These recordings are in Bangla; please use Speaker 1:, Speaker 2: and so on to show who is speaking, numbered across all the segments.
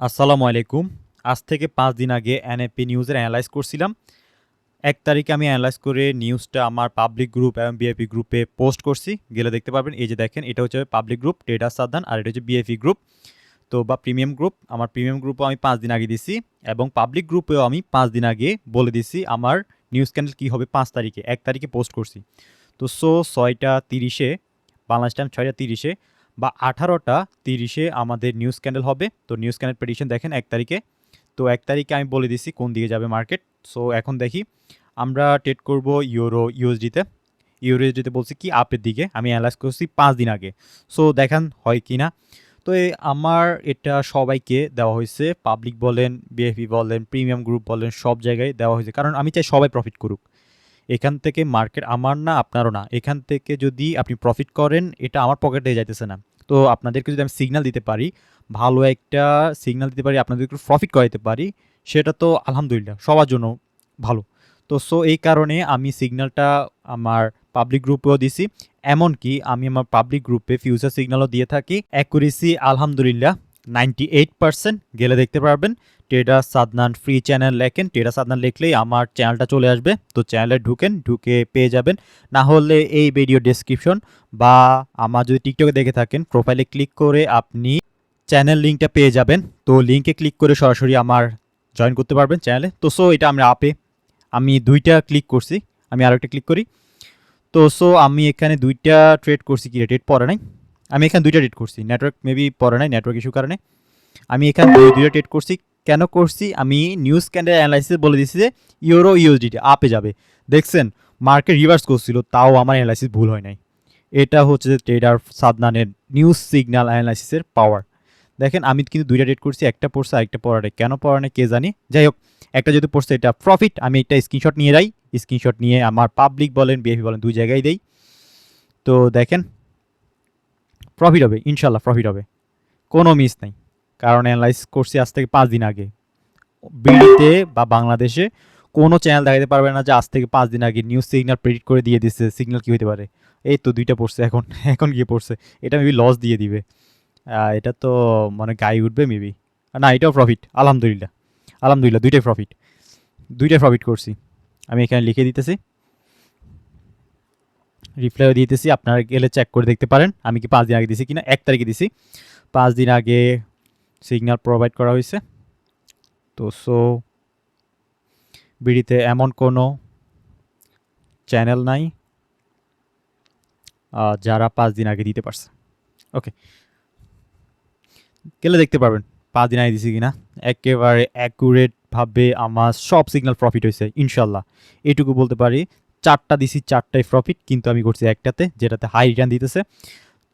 Speaker 1: আসসালামু আলাইকুম। আজ থেকে পাঁচ দিন আগে এনএপি নিউজের অ্যানালাইজ করছিলাম। এক তারিখে আমি অ্যানালাইজ করে নিউজটা আমার পাবলিক গ্রুপ এবং বিএপি গ্রুপে পোস্ট করছি। গেলে দেখতে পারবেন, এই যে দেখেন, এটা হচ্ছে পাবলিক গ্রুপ টেডা সাদান আর এটা হচ্ছে বিএপি গ্রুপ তো বা প্রিমিয়াম গ্রুপ আমার প্রিমিয়াম গ্রুপও আমি পাঁচ দিন আগে দিছি এবং পাবলিক গ্রুপেও আমি পাঁচ দিন আগে বলে দিছি আমার নিউজ চ্যানেল কী হবে পাঁচ তারিখে, এক তারিখে পোস্ট করছি। তো সো ছয়টা তিরিশে, বাংলাদেশ টাইম ছয়টা তিরিশে বা আঠারোটা তিরিশে আমাদের নিউজ ক্যান্ডেল হবে। তো নিউজ ক্যান্ডেল প্রেডিকশন দেখেন এক তারিখে। তো এক তারিখে আমি বলে দিছি কোন দিকে যাবে মার্কেট সো এখন দেখি, আমরা ট্রেড করব ইউরো ইউএসডিতে ইউএসডিতে বলছি কি আপের দিকে। আমি অ্যানালাইজ করছি পাঁচ দিন আগে। সো দেখান হয় কি না? তো আমার এটা সবাইকে দেওয়া হয়েছে। পাবলিক বলেন বিএফি বলেন প্রিমিয়াম গ্রুপ বলেন, সব জায়গায় দেওয়া হয়েছে। কারণ আমি চাই সবাই প্রফিট করুক। এখান থেকে মার্কেট আমার না, আপনারও না। এখান থেকে যদি আপনি প্রফিট করেন, এটা আমার পকেটে যাইতেছে না। তো আপনাদেরকে যদি আমি সিগনাল দিতে পারি, ভালো একটা সিগনাল দিতে পারি, আপনাদের একটু প্রফিট করাইতে পারি, সেটা তো আলহামদুলিল্লাহ, সবার জন্য ভালো। তো সো এই কারণে আমি সিগনালটা আমার পাবলিক গ্রুপেও দিছি। এমনকি আমি আমার পাবলিক গ্রুপে ফিউচার সিগনালও দিয়ে থাকি। অ্যাকুরেসি আলহামদুলিল্লাহ। নাইনটি এইট পার্সেন্ট গেলে দেখতে পারবেন। টেডা সাদনান ফ্রি চ্যানেল লেখেন। টেডা সাদনান লিখলেই আমার চ্যানেলটা চলে আসবে। তো চ্যানেলে ঢুকেন, ঢুকে পেয়ে যাবেন। না হলে এই ভিডিও ডেসক্রিপশন বা আমার যদি টিকটকে দেখে থাকেন প্রোফাইলে ক্লিক করে আপনি চ্যানেল লিঙ্কটা পেয়ে যাবেন। তো লিঙ্কে ক্লিক করে সরাসরি আমার জয়েন করতে পারবেন চ্যানেলে তো সো এটা আমরা আপে আমি দুইটা ক্লিক করছি। আমি আরও একটা ক্লিক করি। তো সো আমি এখানে দুইটা ট্রেড করছি। কি ট্রেড পরে নাই? আমি এখানে দুইটা ট্রেড করছি নেটওয়ার্ক মেবি পরে নাই নেটওয়ার্ক ইস্যু কারণে। আমি এখানে দুইটা ট্রেড করছি, কেন করছি? আমি নিউজ ক্যান্ডেল অ্যানালাইসিস বলে দিচ্ছি যে ইউরো ইউএসডিটি আপে যাবে। দেখছেন মার্কেট রিভার্স করছিল, তাও আমার অ্যানালাইসিস ভুল হয় নাই। এটা হচ্ছে যে ট্রেডার সাদনানের নিউজ সিগন্যাল অ্যানালাইসিসের পাওয়ার দেখেন, আমি কিন্তু দুইটা ডেট করছি, একটা পড়ছে, আরেকটা পড়া নেই। কেন পড়া নেই কে জানি? যাই হোক, একটা যদি পড়ছে, এটা প্রফিট আমি একটা স্ক্রিনশট নিয়ে যাই। স্ক্রিনশট নিয়ে আমার পাবলিক বলেন বিএফি বলেন, দুই জায়গায় দেই। তো দেখেন প্রফিট হবে ইনশাল্লাহ প্রফিট হবে। কোনো মিস নাই। কারণ অ্যানালাইজ করছি আজ থেকে পাঁচ দিন আগে। বিডিতে বা বাংলাদেশে কোনো চ্যানেল দেখাতে পারবে না যে আজ থেকে পাঁচ দিন আগে নিউজ সিগন্যাল প্রেডিক্ট করে দিয়ে দিচ্ছে সিগন্যাল কী হতে পারে। এই তো দুইটা পড়ছে এখন এখন গিয়ে পড়ছে। এটা মেবি লস দিয়ে দিবে। এটা তো মানে গায়ে উঠবে মেবি না, এটাও প্রফিট আলহামদুলিল্লাহ। আলহামদুলিল্লাহ, দুইটাই প্রফিট দুইটাই প্রফিট করছি। আমি এখানে লিখে দিতেছি। রিপ্লাইও দিতেছি, আপনারা গেলে চেক করে দেখতে পারেন। আমি কি পাঁচ দিন আগে দিছি কিনা? এক তারিখে দিছি। পাঁচ দিন আগে সিগন্যাল প্রোভাইড করা হয়েছে। তো সো বিডিতে এমন কোনো চ্যানেল নাই যারা পাঁচ দিন আগে দিতে পারছে। ওকে গেলে দেখতে পারবেন, পাঁচ দিন আগে দিছি কিনা। একেবারে অ্যাকুরেটভাবে আমার সব সিগন্যাল প্রফিট হয়েছে ইনশাল্লাহ এইটুকু বলতে পারি চারটা দিছি, চারটাই প্রফিট কিন্তু আমি করছি একটাতে, যেটাতে হাই রিটার্ন দিতেছে।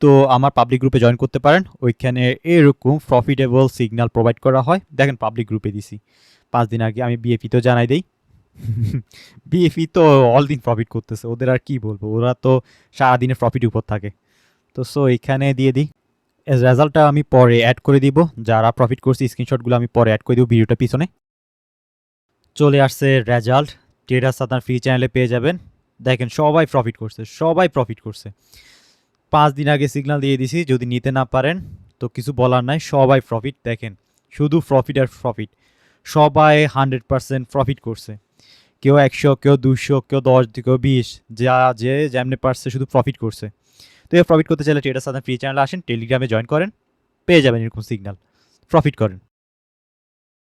Speaker 1: তো আমার পাবলিক গ্রুপে জয়েন করতে পারেন। ওইখানে এরকম প্রফিটেবল সিগন্যাল প্রোভাইড করা হয়। দেখেন পাবলিক গ্রুপে দিছি। পাঁচ দিন আগে আমি বিএফি তো জানাই দেই। বিএফি তো অল দিন প্রফিট করতেছে। ওদের আর কি বলব? ওরা তো সারাদিনের প্রফিট উপর থাকে। তো সো এখানে দিয়ে দিই। রেজাল্টটা আমি পরে অ্যাড করে দিব। যারা প্রফিট করছে স্ক্রিনশটগুলো আমি পরে অ্যাড করে দিব ভিডিওটা পিছনে। চলে আসছে রেজাল্ট ট্রেডার্স আপনার ফ্রি চ্যানেলে পেয়ে যাবেন। দেখেন, সবাই প্রফিট করছে, সবাই প্রফিট করছে। পাঁচ দিন আগে সিগনাল দিয়ে দিছি, যদি নিতে না পারেন, তো কিছু বলার নাই, সবাই প্রফিট দেখেন, শুধু প্রফিট আর প্রফিট সবাই হান্ড্রেড পার্সেন্ট প্রফিট করছে। কেউ একশো, কেউ দুশো কেউ দশ, কেউ বিশ, যা যে যেমনি পারছে শুধু প্রফিট করছে। তো এই প্রফিট করতে চাইলে ট্রেডার সাথে ফ্রি চ্যানেলে আসেন টেলিগ্রামে জয়েন করেন, পেয়ে যাবেন এরকম সিগনাল প্রফিট করেন।